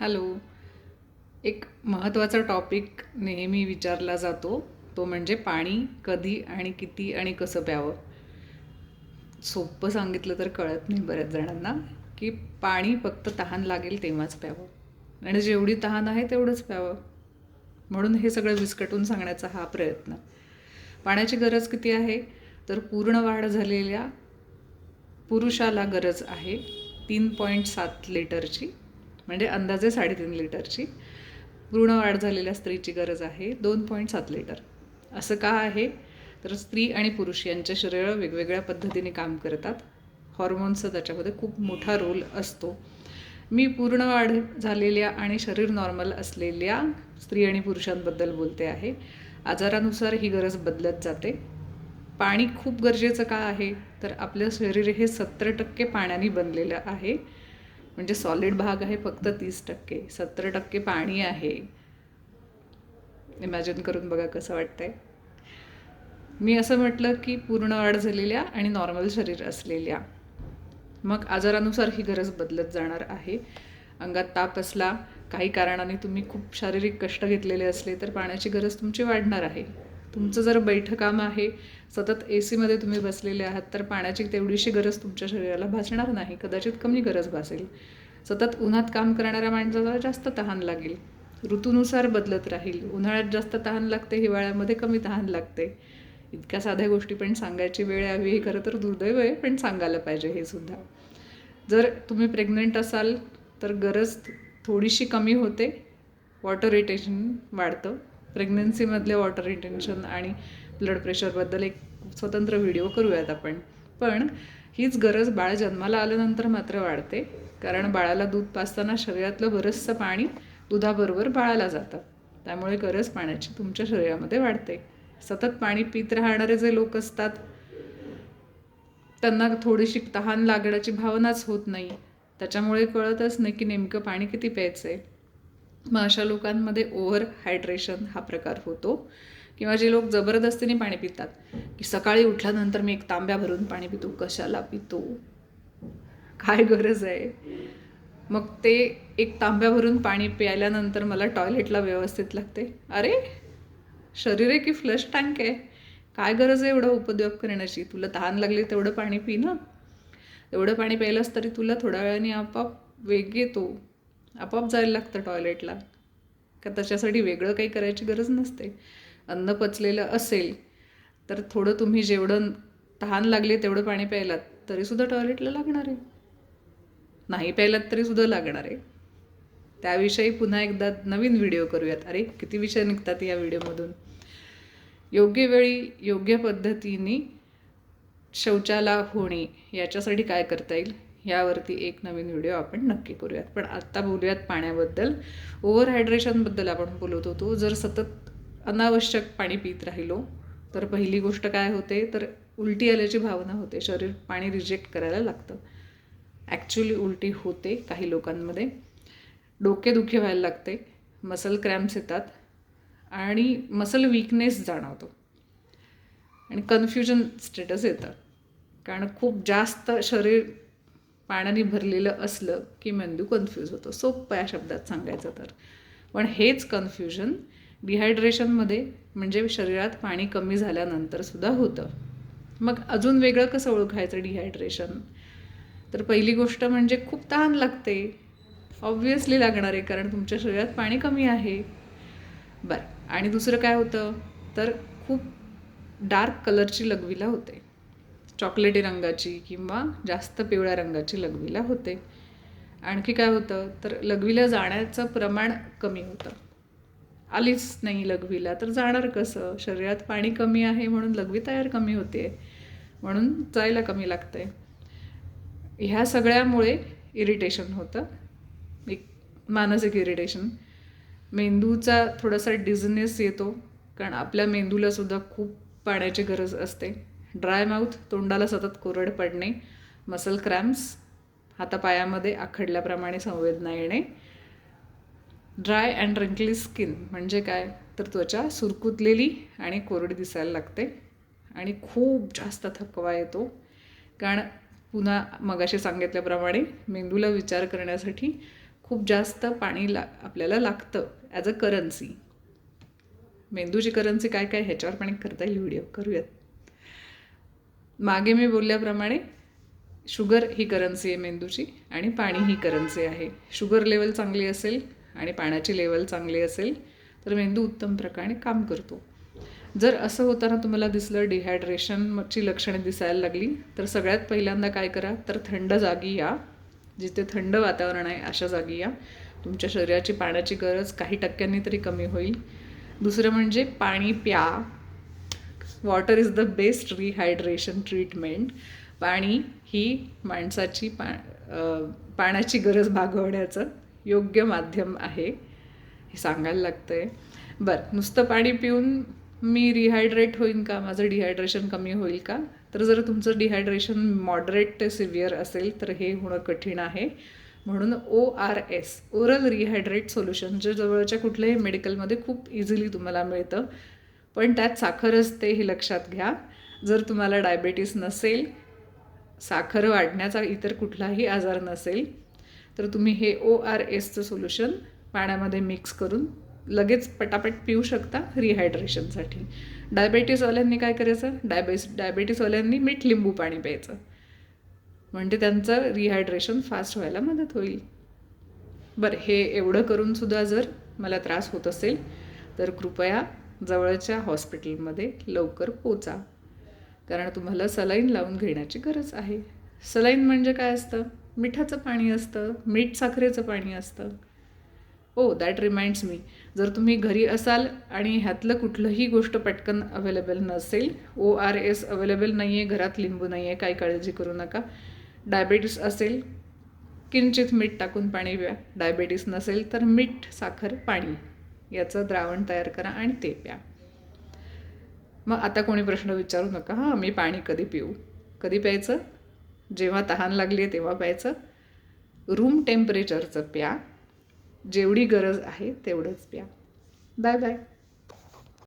Hello. एक महत्त्वाचा topic नेहमी विचारला जातो. तो म्हणजे पाणी कधी आणि किती आणि कसं प्यावं? सोपं सांगितलं तर कळत नाही बऱ्याच जणांना की पाणी फक्त तहान लागेल तेव्हाच प्यावं. आणि जेवढी तहान आहे तेवढंच प्यावं. म्हणून हे सगळं विस्कटून सांगण्याचा हा प्रयत्न. पाण्याची गरज किती आहे? तर पूर्ण वाढ झालेल्या पुरुषाला गरज आहे तीन पॉईंट सात लिटरची. म्हणजे अंदाजे साडेतीन लिटरची. पूर्ण वाढ झालेल्या स्त्रीची गरज आहे. दोन पॉईंट सात लिटर. असं का आहे? तर स्त्री आणि पुरुष यांच्या शरीर वेगवेगळ्या पद्धतीने काम करतात. हॉर्मोन्सचा त्याच्यामध्ये खूप मोठा रोल असतो. मी पूर्ण वाढ झालेल्या आणि शरीर नॉर्मल असलेल्या स्त्री आणि पुरुषांबद्दल बोलते आहे. आजारानुसार ही गरज बदलत जाते. पाणी खूप गरजेचं का आहे? तर आपलं शरीर हे सत्तर टक्के पाण्याने बनलेलं आहे. म्हणजे सॉलिड भाग आहे फक्त तीस टक्के. सत्तर टक्के पाणी आहे. इमॅजिन करून बघा कसं वाटतंय. मी असं म्हटलं की पूर्ण वाढ झालेल्या आणि नॉर्मल शरीर असलेल्या. मग आजारानुसार ही गरज बदलत जाणार आहे. अंगात ताप असला काही कारणाने तुम्ही खूप शारीरिक कष्ट घेतलेले असले तर पाण्याची गरज तुमची वाढणार आहे. तुमचं जर बैठं काम आहे सतत ए सीमध्ये तुम्ही बसलेले आहात तर पाण्याची तेवढीशी गरज तुमच्या शरीराला भासणार नाही. कदाचित कमी गरज भासेल. सतत उन्हात काम करणाऱ्या माणसाला जास्त तहान लागेल. ऋतूनुसार बदलत राहील. उन्हाळ्यात जास्त तहान लागते हिवाळ्यामध्ये कमी तहान लागते. इतक्या साध्या गोष्टी पण सांगायची वेळ यावी हे खरं तर दुर्दैव आहे पण सांगायला पाहिजे हे सुद्धा. जर तुम्ही प्रेग्नंट असाल तर गरज थोडीशी कमी होते. वॉटर रिटेशन वाढतं. प्रेग्नन्सीमधले वॉटर रिटेन्शन आणि ब्लड प्रेशरबद्दल एक स्वतंत्र व्हिडिओ करूयात आपण. पण हीच गरज बाळ जन्माला आल्यानंतर मात्र वाढते कारण बाळाला दूध पाजताना शरीरातलं बरंचसं पाणी दुधाबरोबर बाळाला जातं. त्यामुळे गरज पाण्याची तुमच्या शरीरामध्ये वाढते. सतत पाणी पित राहणारे जे लोक असतात त्यांना थोडीशी तहान लागण्याची भावनाच होत नाही. त्याच्यामुळे कळतच नाही की नेमकं पाणी किती प्यायचं आहे मग अशा लोकांमध्ये ओव्हर हायड्रेशन हा प्रकार होतो. किंवा जे लोक जबरदस्तीने पाणी पितात की सकाळी उठल्यानंतर मी एक तांब्या भरून पाणी पितो कशाला पितो? काय गरज आहे? मग ते एक तांब्या भरून पाणी प्यायल्यानंतर मला टॉयलेटला व्यवस्थित लागते. अरे शरीर आहे की फ्लश टँक आहे. काय गरज आहे एवढा उपद्योग करण्याची? तुला तहान लागली तेवढं पाणी पी ना. एवढं पाणी प्यायलास तरी तुला थोड्या वेळाने आपाप वेग येतो. आपोआप जायला लागतं टॉयलेटला का त्याच्यासाठी वेगळं काही करायची गरज नसते. अन्न पचलेलं असेल तर थोडं तुम्ही जेवढं तहान लागले तेवढं पाणी प्यायलात तरीसुद्धा टॉयलेटला लागणार आहे. नाही प्यायलात तरीसुद्धा लागणार आहे. त्याविषयी पुन्हा एकदा नवीन व्हिडिओ करूयात. अरे किती विषय निघतात या व्हिडिओमधून योग्य वेळी योग्य पद्धतीने शौचाला होणे याच्यासाठी काय करता येईल? यावरती एक नवीन व्हिडिओ आपण नक्की करूयात. पण आत्ता बोलूयात पाण्याबद्दल. ओव्हर हायड्रेशनबद्दल आपण बोलत होतो. जर सतत अनावश्यक पाणी पित राहिलो तर पहिली गोष्ट काय होते? तर उलटी आल्याची भावना होते. शरीर पाणी रिजेक्ट करायला लागतं. ॲक्च्युली उलटी होते काही लोकांमध्ये. डोकेदुखी व्हायला लागते. मसल क्रॅम्प्स येतात. आणि मसल वीकनेस जाणवतो. आणि कन्फ्युजन स्टेटस येतं. कारण खूप जास्त शरीर पाण्याने भरलेलं असलं की मेंदू कन्फ्यूज होतो. सोप्या शब्दात सांगायचं तर. पण हेच कन्फ्युजन डिहायड्रेशनमध्ये म्हणजे शरीरात पाणी कमी झाल्यानंतर सुद्धा होतं. मग अजून वेगळं कसं ओळखायचं डिहायड्रेशन तर पहिली गोष्ट म्हणजे खूप ताण लागते. ऑब्व्हियसली लागणार आहे कारण तुमच्या शरीरात पाणी कमी आहे. बरं आणि दुसरं काय होतं? तर खूप डार्क कलरची लघवीला होते. चॉकलेटी रंगाची किंवा जास्त पिवळ्या रंगाची लघवीला होते. आणखी काय होतं? तर लघवीला जाण्याचं प्रमाण कमी होतं. आलीच नाही लघवीला तर जाणार कसं? शरीरात पाणी कमी आहे म्हणून लघवी तयार कमी होते म्हणून जायला कमी लागते ह्या सगळ्यामुळे इरिटेशन होतं. एक मानसिक इरिटेशन मेंदूचा थोडासा डिझनेस येतो कारण आपल्या मेंदूला सुद्धा खूप पाण्याची गरज असते. ड्राय माउथ तोंडाला सतत कोरड पडणे मसल क्रॅम्प्स हातापायामध्ये आखडल्याप्रमाणे संवेदना येणे. ड्राय अँड रिंकली स्किन म्हणजे काय? तर त्वचा सुरकुतलेली आणि कोरडी दिसायला लागते आणि खूप जास्त थकवा येतो. कारण पुन्हा मगाशी सांगितल्याप्रमाणे मेंदूला विचार करण्यासाठी खूप जास्त पाणी ला आपल्याला लागतं ॲज अ करन्सी मेंदूची करन्सी काय काय ह्याच्यावर पण एक करता येईल व्हिडिओ करूयात. मागे मी बोलल्याप्रमाणे शुगर ही करन्सी आहे मेंदूची आणि पाणी ही करन्सी आहे. शुगर लेवल चांगली असेल आणि पाण्याची लेवल चांगली असेल तर मेंदू उत्तम प्रकारे काम करतो. जर असं होताना तुम्हाला दिसलं डिहायड्रेशनची लक्षणे दिसायला लागली तर सगळ्यात पहिल्यांदा काय करा तर थंड जागी या. जिथे थंड वातावरण आहे अशा जागी या. तुमच्या शरीराची पाण्याची गरज काही टक्क्यांनी तरी कमी होईल. दुसरं म्हणजे पाणी प्या. Water is the best rehydration treatment पाणी ही माणसाची पा पाण्याची गरज भागवण्याचं योग्य माध्यम आहे हे सांगायला लागतं आहे बरं नुसतं पाणी पिऊन मी रिहायड्रेट होईन का? माझं डिहायड्रेशन कमी होईल का? तर जर तुमचं डिहायड्रेशन मॉडरेट ते सिव्हिअर असेल तर हे होणं कठीण आहे. म्हणून O R S oral rehydrate solution जे जवळच्या कुठल्याही मेडिकलमध्ये खूप इझिली तुम्हाला मिळतं. पण त्यात साखर असते हे लक्षात घ्या. जर तुम्हाला डायबेटीस नसेल साखर वाढण्याचा इतर कुठलाही आजार नसेल तर तुम्ही हे ओ आर एसचं सोल्युशन पाण्यामध्ये मिक्स करून लगेच पटापट पिऊ शकता रिहायड्रेशनसाठी. डायबेटीसवाल्यांनी काय करायचं? डायबेस डायबेटीसवाल्यांनी मीठ लिंबू पाणी प्यायचं. म्हणजे त्यांचं रिहायड्रेशन फास्ट व्हायला मदत होईल. बरं हे एवढं करूनसुद्धा जर मला त्रास होत असेल तर कृपया जवळच्या हॉस्पिटलमध्ये लवकर पोचा. कारण तुम्हाला सलाईन लावून घेण्याची गरज आहे. सलाईन म्हणजे काय असतं? मिठाचं पाणी असतं मीठ साखरेचं पाणी असतं. हो दॅट रिमाइंड्स मी जर तुम्ही घरी असाल आणि ह्यातलं कुठलंही गोष्ट पटकन अवेलेबल नसेल ओ आर एस अवेलेबल नाही आहे घरात लिंबू नाही आहे काही काळजी करू नका. डायबेटीस असेल किंचित मीठ टाकून पाणी प्या. डायबेटीस नसेल तर मीठ साखर पाणी. याचं द्रावण तयार करा आणि ते प्या. मग आता कोणी प्रश्न विचारू नका. हां मी पाणी कधी पिऊ? कधी प्यायचं? जेव्हा तहान लागली आहे तेव्हा प्यायचं. रूम टेम्परेचरचं प्या. जेवढी गरज आहे तेवढंच प्या. Bye bye.